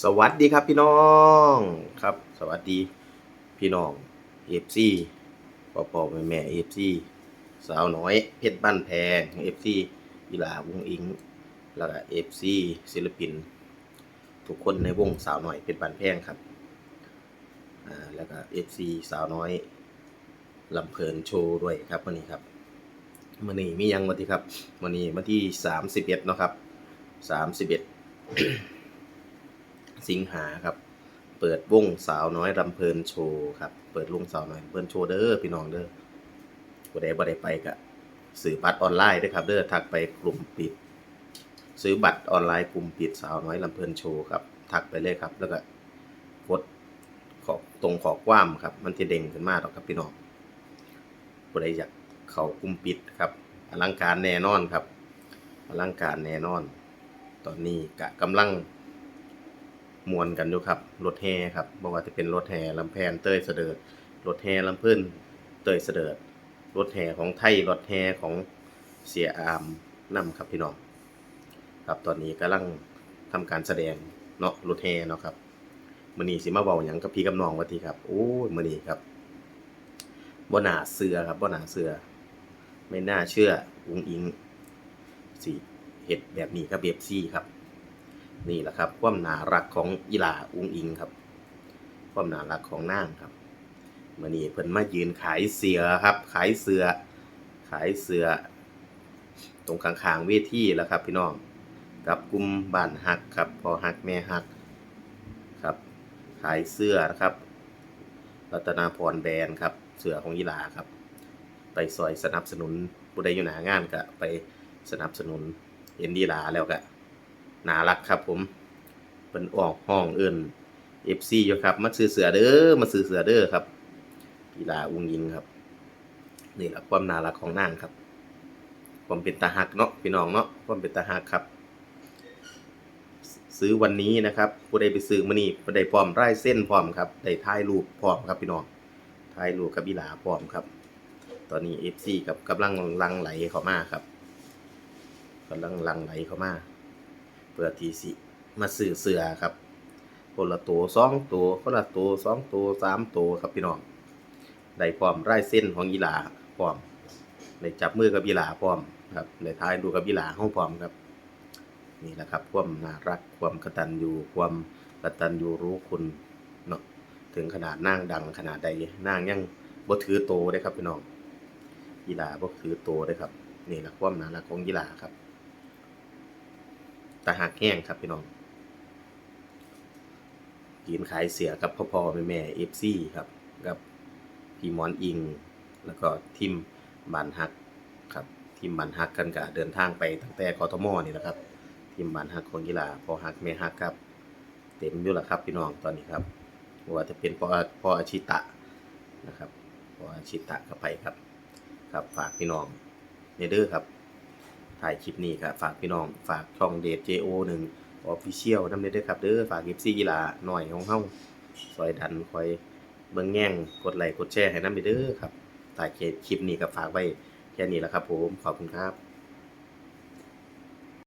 สวัสดีครับพี่น้องครับ สวัสดีพี่น้องเอฟซีพ่อพ่อแม่แม่เอฟซีสาวน้อยเพชรบ้านแพงเอฟซีอีหลาวงอิง แล้วก็เอฟซีศิลปิน ทุกคนในวงสาวน้อยเพชรบ้านแพงครับอ่าแล้วก็เอฟซีสาวน้อยลำเพลินโชว์ด้วยครับวันนี้ครับวันนี้มียังวันที่ครับวันนี้วันที่สามสิบเอ็ดนะครับสามสิบเอ็ด สิงหาครับ เปิดวงสาวน้อยรำเพลินโชว์ครับ เปิดวงสาวน้อยรำเพลินโชว์เด้อพี่น้องเด้อบ่ได้บ่ได้ไปกะซื้อบัตรออนไลน์ด้อครับ เด้อทักไปกลุ่มปิด ซื้อบัตรออนไลน์กลุ่มปิดสาวน้อยลำเพลินโชว์ครับทักไปเลยครับ แล้วก็กดขอบตรงขอความครับ มันจะเด้งขึ้นมาหรอกครับพี่น้องบ่ได้อยากเข้ากลุ่มปิดครับอลังการแน่นอนครับอลังการแน่นอน ตอนนี้กะกำลัง มวนกันอยู่ครับรถแห่ครับบ่ว่าจะเป็นรถแห่ลำแพนเต้ยเสดิร์ดรถแห่ลำพิ่นเต้ยเสดิร์ดรถแห่ของไทยรถแห่ของเสียอามนํครับพี่น้องครับตอนนี้กำลังทำการแสดงเนาะรถแห่เนาะครับมื้อนี้สิมาเว้าหยังกับพี่กับน้องว่าทีครับ โอ้ยมื้อนี้ครับบ่น่าเชื่อครับบ่น่าเชื่อไม่น่าเชื่ออุงอิงสิเฮ็ดแบบนี้กับเบบซี่ครับ นี่แหละครับ ความน่ารักของอีลาอุงอิงครับ ความน่ารักของนางครับมื่อนี้เพิ่นมายืนขายเสือครับ ขายเสือ ขายเสือ ตรงข้างๆเวทีแล้วครับ พี่น้องกับกลุ่มบ้านฮักครับ พอฮักแม่ฮักครับ ขายเสื้อนะครับรัตนาพรแบรนด์ครับ เสือของยีลาครับ ไปซอยสนับสนุนผู้ใดอยู่หนางานก็ไปสนับสนุนเห็นดีลาแล้วก็ น่ารักครับผมเป็นออกห้องเอิ้น FC อยู่ครับ มาซื้อเสือเด้อมาซื้อเสือเด้อครับกีฬาอุ้งยิงครับนี่แหละความน่ารักของนางครับ ความเป็นตาหักเนาะพี่น้องเนาะความเป็นตาหักครับ ซื้อวันนี้นะครับผู้ใดไปซื้อมื้อนี้ผู้ใดพร้อมไร่เส้นพร้อมครับได้ถ่ายรูปพร้อมครับพี่น้องถ่ายรูปกับอีหลาพร้อมครับ ตอนนี้ FC กับกำลังลังไหลเข้ามาครับกำลังลังไหลเข้ามา เพื่อที่สิมาซื้อเสือครับคนละตัวสองตัวคนละตัวสองตัวสามตัวครับพี่น้องได้พร้อมไร่เส้นของยีหลาพร้อมได้จับมือกับยีหลาพร้อมครับได้ท้ายดูกับยีหลาห้องพร้อมครับ นี่แหละครับความน่ารักความกตัญญูความกตัญญูรู้คุณเนาะถึงขนาดนั่งดังขนาดใดนั่งยังบ่ถือโตได้ครับพี่น้องยีหลาบ่ถือโตได้ครับ นี่แหละความน่ารักของยีหลาครับ ตาหักแห้งครับพี่น้องยืนขายเสียกับพ่อพ่อแม่แม่เอฟซีครับ กับพี่มอนอิง แล้วก็ทีมบันฮักครับทีมบันฮักกันกะเดินทางไปตั้งแต่กทมนี่แหละครับทีมบันฮักของกีฬาพอฮักแม่ฮักครับเต็มอยู่แล้วครับพี่น้องตอนนี้ครับว่าจะเป็นพอพออาชิตะนะครับพออาชิตะก็ไปครับ ครับฝากพี่น้องในเด้อครับ ถ่ายคลิปนี้ครับฝากพี่น้องฝากช่องเดท JO 1 Official นำเด้อครับเด้อฝาก FC กีฬาหน่อยของเฮาซอยดันคอยเบิ่งแง่งกดไลค์กดแชร์ให้นำเด้อครับถ่ายคลิปนี้ก็ฝากไว้แค่นี้แหละครับผมขอบคุณครับ